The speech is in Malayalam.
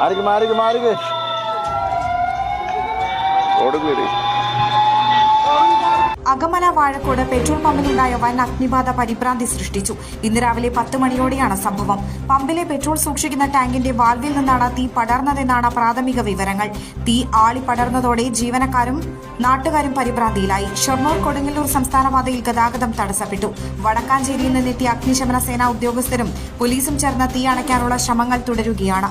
മാറിക്ക് മാറിക്ക് മാറിക്ക്. അകമല വാഴക്കോട് പെട്രോൾ പമ്പിലുണ്ടായ വൻ അഗ്നിബാധ പരിഭ്രാന്തി സൃഷ്ടിച്ചു. ഇന്ന് രാവിലെ പത്ത് മണിയോടെയാണ് സംഭവം. പമ്പിലെ പെട്രോൾ സൂക്ഷിക്കുന്ന ടാങ്കിന്റെ വാൽവിൽ നിന്നാണ് തീ പടർന്നതെന്നാണ് പ്രാഥമിക വിവരങ്ങൾ. തീ ആളി പടർന്നതോടെ ജീവനക്കാരും നാട്ടുകാരും പരിഭ്രാന്തിയിലായി. ഷൊർണൂർ കൊടുങ്ങല്ലൂർ സംസ്ഥാനപാതയിൽ ഗതാഗതം തടസ്സപ്പെട്ടു. വടക്കാഞ്ചേരിയിൽ നിന്നെത്തിയ അഗ്നിശമന സേനാ ഉദ്യോഗസ്ഥരും പോലീസും ചേർന്ന് തീ അണയ്ക്കാനുള്ള ശ്രമങ്ങൾ തുടരുകയാണ്.